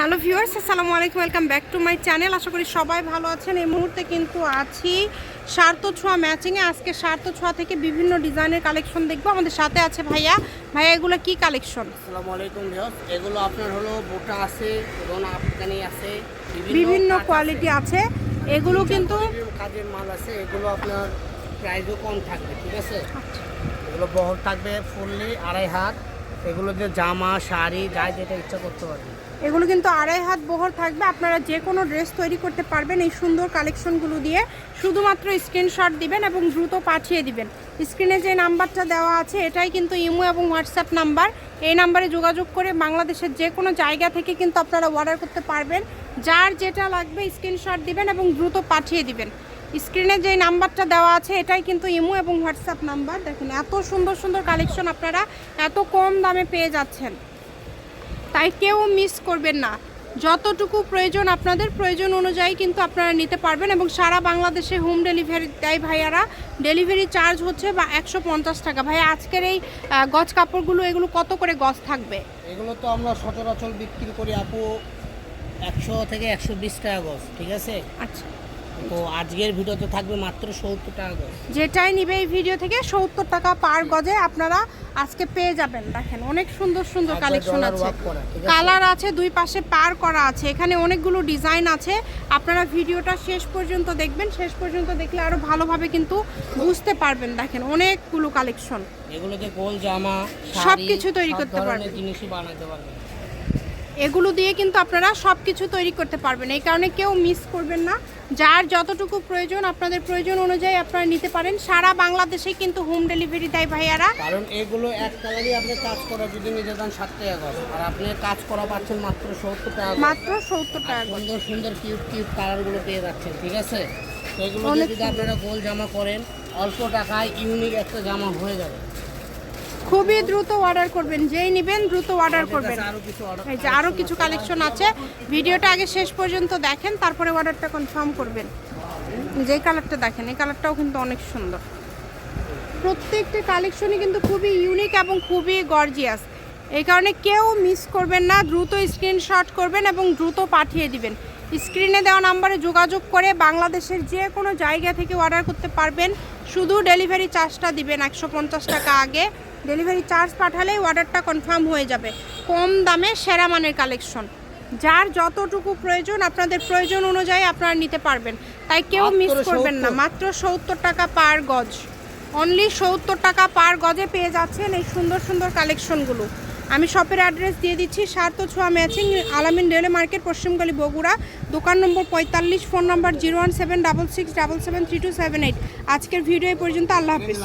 Hello viewers আসসালামু আলাইকুম welcome back to my channel. আশা করি সবাই ভালো আছেন। এই মুহূর্তে কিন্তু আছি সার্থ ছোঁয়া ম্যাচিংয়ে আজকে সার্থ ছোঁয়া থেকে বিভিন্ন ডিজাইনের কালেকশন দেখব। আমাদের সাথে আছে ভাইয়া। ভাইয়া এগুলো কি কালেকশন আসসালামু আলাইকুম ভিউয়ার্স। এগুলো আপনার হলো বোটা আছে এবং আফগানি আছে বিভিন্ন কোয়ালিটি আছে। এগুলো কিন্তু কাজের মাল আছে। এগুলো আপনার প্রাইসও কম থাকবে ঠিক আছে? এগুলো বহর থাকবে ফুললি আড়াই হাত। এগুলো দিয়ে জামা, শাড়ি গায়ে যেটা ইচ্ছা করতে পারবে। এগুলো কিন্তু আড়াই হাত বহর থাকবে। আপনারা যে কোনো ড্রেস তৈরি করতে পারবেন এই সুন্দর কালেকশনগুলো দিয়ে। শুধুমাত্র স্ক্রিনশট দিবেন এবং দ্রুত পাঠিয়ে দিবেন। স্ক্রিনে যে নাম্বারটা দেওয়া আছে, এটাই কিন্তু ইমো এবং হোয়াটসঅ্যাপ নাম্বার। এই নাম্বারে যোগাযোগ করে বাংলাদেশের যে কোনো জায়গা থেকে কিন্তু আপনারা অর্ডার করতে পারবেন। যার যেটা লাগবে স্ক্রিনশট দিবেন এবং দ্রুত পাঠিয়ে দিবেন। স্ক্রিনে যে নাম্বারটা দেওয়া আছে এটাই কিন্তু ইমো এবং হোয়াটসঅ্যাপ নাম্বার। দেখুন এত সুন্দর সুন্দর কালেকশন আপনারা এত কম দামে পেয়ে যাচ্ছেন। তাই কেউ মিস করবেন না। যতটুকু প্রয়োজন আপনাদের প্রয়োজন অনুযায়ী কিন্তু আপনারা নিতে পারবেন এবং সারা বাংলাদেশে হোম ডেলিভারি দেয় ভাইয়ারা। ডেলিভারি চার্জ হচ্ছে বা একশো পঞ্চাশ টাকা। ভাইয়া আজকের এই গজ কাপড়গুলো এগুলো কত করে গজ থাকবে? এগুলো তো আমরা সচরাচর বিক্রি করি আপু একশো থেকে একশো বিশ টাকা গজ ঠিক আছে? আচ্ছা। তো আজকের ভিডিওতে থাকবে মাত্র সত্তর টাকা গজ। যেটাই নিবে এই ভিডিও থেকে সত্তর টাকা পার গজে আপনারা আজকে পেয়ে যাবেন। দেখেন অনেক সুন্দর সুন্দর কালেকশন আছে? কালার আছে? দুই পাশে পার করা আছে। এখানে অনেকগুলো ডিজাইন আছে। আপনারা ভিডিওটা শেষ পর্যন্ত দেখবেন। শেষ পর্যন্ত দেখলে আরও ভালোভাবে কিন্তু বুঝতে পারবেন। দেখেন অনেকগুলো কালেকশন এগুলোতে গোল জামা শাড়ি, সবকিছু তৈরি করতে পারবেন। জিনিসই বানাতে পারবেন। এগুলো দিয়ে কিন্তু আপনারা সব কিছু তৈরি করতে পারবেন। এই কারণে কেউ মিস করবেন না। যার যতটুকু প্রয়োজন আপনাদের প্রয়োজন অনুযায়ী আপনারা নিতে পারেন। সারা বাংলাদেশে কিন্তু হোম ডেলিভারি দেয় ভাইয়ারা। কারণ এগুলো এক কালারই আপনি কাজ করা যদি নিতে চান ষাট টাকা গজ আর আপনি কাজ করা পাচ্ছেন মাত্র সত্তর টাকা মাত্র সত্তর টাকা সুন্দর সুন্দর কিউট কিউট কালারগুলো পেয়ে যাচ্ছেন ঠিক আছে? তো এগুলো যদি আপনারা গোল জামা করেন অল্প টাকায় ইউনিক একটা জামা হয়ে যাবে। খুবই দ্রুত অর্ডার করবেন, যেই নেবেন দ্রুত অর্ডার করবেন। এই যে আরও কিছু কালেকশন আছে। ভিডিওটা আগে শেষ পর্যন্ত দেখেন, তারপরে অর্ডারটা কনফার্ম করবেন। যেই কালারটা দেখেন, এই কালারটাও কিন্তু অনেক সুন্দর। প্রত্যেকটা কালেকশনই কিন্তু খুবই ইউনিক এবং খুবই গর্জিয়াস এই কারণে কেউ মিস করবেন না, দ্রুত স্ক্রিনশট করবেন এবং দ্রুত পাঠিয়ে দিবেন। স্ক্রিনে দেওয়া নাম্বারে যোগাযোগ করে বাংলাদেশের যে কোনো জায়গা থেকে অর্ডার করতে পারবেন। শুধু ডেলিভারি চার্জটা দিবেন একশো পঞ্চাশ টাকা আগে। ডেলিভারি চার্জ পাঠালেই অর্ডারটা কনফার্ম হয়ে যাবে। কম দামে সেরা মানের কালেকশন। যার যতটুকু প্রয়োজন আপনাদের প্রয়োজন অনুযায়ী আপনারা নিতে পারবেন। তাই কেউ মিস করবেন না। মাত্র সত্তর টাকা পার গজ। অনলি সত্তর টাকা পার গজে পেয়ে যাচ্ছেন এই সুন্দর সুন্দর কালেকশনগুলো। আমি শপের অ্যাড্রেস দিয়ে দিচ্ছি সার্থ ছোঁয়া ম্যাচিং আলামিন রেলে মার্কেট পশ্চিমগলি বগুড়া। দোকান নম্বর পঁয়তাল্লিশ phone number zero one seven double six double seven three two seven eight. আজকের ভিডিও এই পর্যন্ত। আল্লাহ হাফিজ।